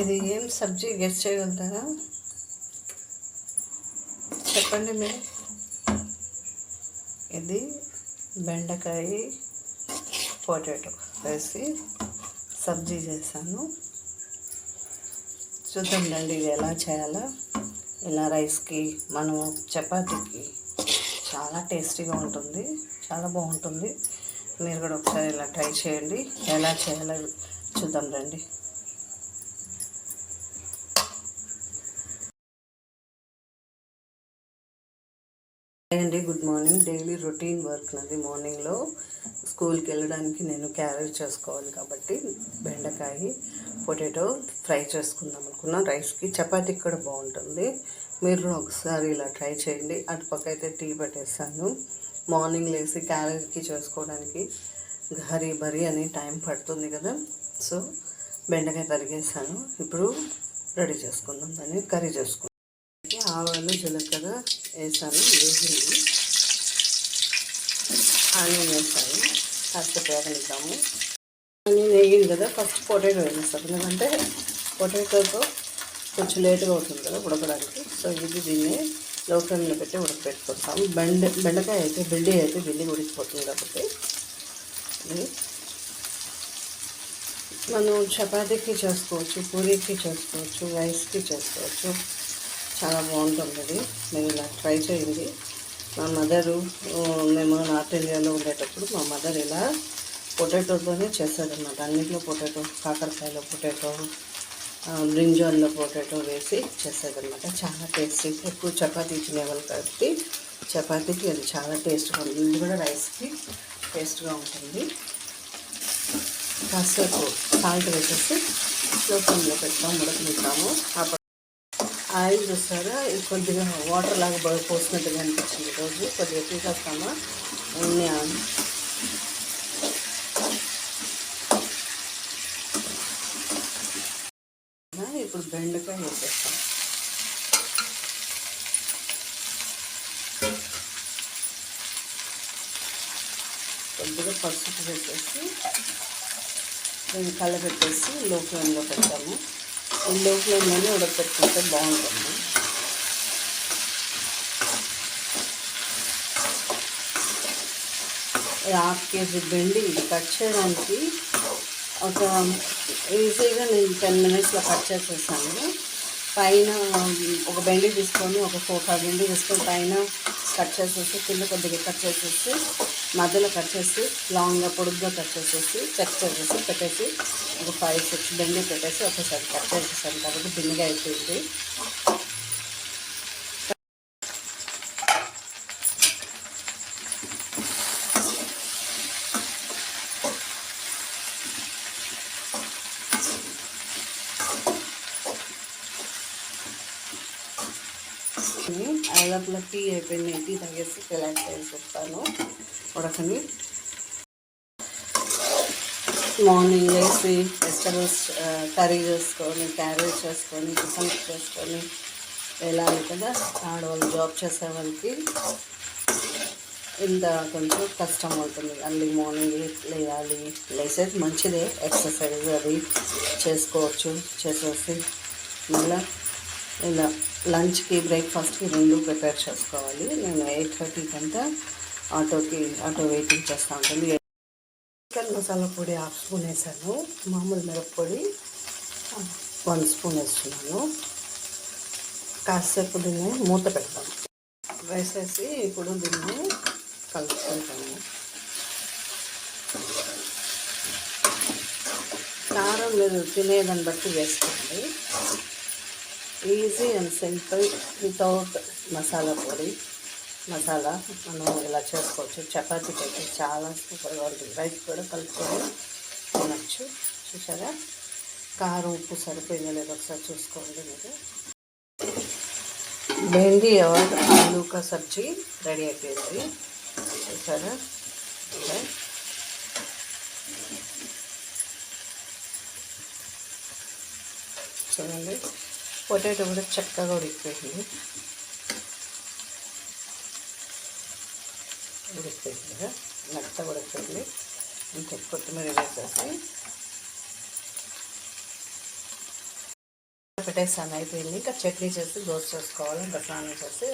ఇది ఏం సబ్జీ గెస్ట్ చేయగలుగుతారా? చెప్పండి మీరు. ఇది బెండకాయ పొటాటో వేసి సబ్జీ చేశాను. చూద్దాం రండి ఇది ఎలా చేయాలో. ఇలా రైస్కి మనం చపాతీకి చాలా టేస్టీగా ఉంటుంది. చాలా బాగుంటుంది. మీరు కూడా ఒకసారి ఇలా ట్రై చేయండి. ఎలా చేయాలో చూద్దాం రండి. అండి good morning daily routine work నాది మార్నింగ్లో స్కూల్కి వెళ్ళడానికి నేను క్యారీ చేసుకోవాలి కాబట్టి బెండకాయ పొటాటో ఫ్రై చేసుకుందాం అనుకున్నాను రైస్కి చపాతీకి కూడా బాగుంటుంది. మీరు ఒకసారి ఇలా ట్రై చేయండి. అటుపక్క అయితే టీ పెట్టేస్తాను. మార్నింగ్ లేసి క్యారీకి చేసుకోవడానికి హరీ బరీ అని టైం పడుతుంది కదా. సో బెండకాయ తరిగేసాను ఇప్పుడు రెడీ చేసుకుందాం. దాన్ని కర్రీ చేసుకుందాం. ఆవాలు జీలకర్ర వేసాను వేసింది. ఆనియన్ వేసాను. కాస్త పేగనిద్దాము ఆనియన్ వేగింది కదా ఫస్ట్ పొటాటో వేసేస్తాను. ఎందుకంటే పొటాటోతో కొంచెం లేట్గా అవుతుంది కదా ఉడకడానికి. సో ఇది దీన్ని లో ఫ్లేమ్లో పెట్టి ఉడకపెట్టుకుంటాం బెండ బెండకాయ అయితే బిల్డి అయితే బిల్లి ఉడికిపోతుంది కాబట్టి. మనం చపాతీకి చేసుకోవచ్చు పూరీకి చేసుకోవచ్చు రైస్కి చేసుకోవచ్చు. చాలా బాగుంటుంది అది. ఇలా ట్రై చేయండి. మా మదరు మేము నార్త్ ఇండియాలో ఉండేటప్పుడు మా మదర్ ఇలా పొటాటోతోనే చేసేదన్నమాట అన్నింటిలో పొటాటో కాకరకాయలో పొటాటో బ్రింజాల్లో పొటాటో వేసి చేసేదన్నమాట చాలా టేస్టీ. ఎక్కువ చపాతీ తినేవాళ్ళు కాబట్టి చపాతీకి అది చాలా టేస్ట్గా ఉంటుంది. ఇది కూడా రైస్కి టేస్ట్గా ఉంటుంది. కాసేపు సాల్ట్ వేసేసి లో ఫ్లేమ్లో పెడతాం ఉడకనిస్తాము ఆయిల్ చూస్తారా? ఇది కొద్దిగా వాటర్ లాగా బాగా పోసినట్టుగా అనిపించింది రోజు కొద్దిగా తీసేస్తామా అన్నీ ఇప్పుడు బెండకాయ వేసేస్తాం. కొద్దిగా పసుపు వేసేసి దీన్ని కలబెట్టేసి లో ఫ్లేమ్లో పెడతాము. ఈ లో ఫ్లేమ్లోనే ఉడకపెట్టుకుంటే బాగుంటుంది. హాఫ్ కేజీ బెండి ఇది కట్ చేయడానికి ఒక ఈజీగా నేను టెన్ మినిట్స్లో కట్ చేసేసాను. పైన ఒక బెండి తీసుకొని ఒక ఫోర్ ఫైవ్ బెండి తీసుకొని పైన కట్ చేసేసి కింద కొద్దిగా కట్ చేసేసి మధ్యలో కట్ చేసి లాంగ్గా పొడుగ్గా కట్ చేసేసి చెక్ చేసేసి పెట్టేసి ఒక ఫైవ్ సిక్స్ బెండి పెట్టేసి ఒకసారి కట్ చేసేసాను కాబట్టి బిన్నగా అయిపోయింది. లోపల టీ అయిపోయింది టీ తాగేసి రిలాక్స్ అయ్యి చెప్తాను ఉడకని మార్నింగ్ వేసి వెజిటబుల్స్ కర్రీ చేసుకొని క్యారేజ్ చేసుకొని టిఫిన్ చేసుకొని వెళ్ళాలి కదా. ఆడవాళ్ళు జాబ్ చేసే వాళ్ళకి ఇంత కొంచెం కష్టం అవుతుంది. Early morning లేయాలి. లేసేది మంచిదే. ఎక్సర్సైజ్ అది చేసుకోవచ్చు. చేసేసి మళ్ళీ ఇలా లంచ్కి బ్రేక్ఫాస్ట్కి రెండు ప్రిపేర్ చేసుకోవాలి. నేను ఎయిట్ థర్టీకి అంతా ఆటోకి ఆటో వెయిటింగ్ చేస్తూ ఉంటుంది. చికెన్ మసాలా పొడి హాఫ్ స్పూన్ వేసాను. మామూలు మిరప్పొడి వన్ స్పూన్ వేస్తున్నాను. కాసేపు దీన్ని మూత పెడతాను. వేసేసి ఇప్పుడు దీన్ని కలుపుకుంటాము కారం మీరు తినేదాన్ని బట్టి వేసుకోండి. Easy and simple without masala పొడి. మసాలా మనం ఇలా చేసుకోవచ్చు. చపాతీకి అయితే చాలా సూపర్గా ఉంటుంది. రైస్ కూడా కలుపుకొని తినచ్చు. చూసారా? కారం ఉప్పు సరిపోయిందో లేదో ఒకసారి చూసుకోండి మీరు. బెండి और ఆలూకా సబ్జీ రెడీ అయిపోయింది. చూసారా? చూడండి. పొటాటో కూడా చక్కగా ఉడికిపోయింది. ఉడికిపోయింది కదా నత్త ఉడికిపోయింది. ఇంకా కొత్తిమీర వేసేసి పెట్టేసాను. అయిపోయింది. ఇంకా చట్నీ చేసి దోశ చేసుకోవాలి. ఇంకా స్నానం చేసి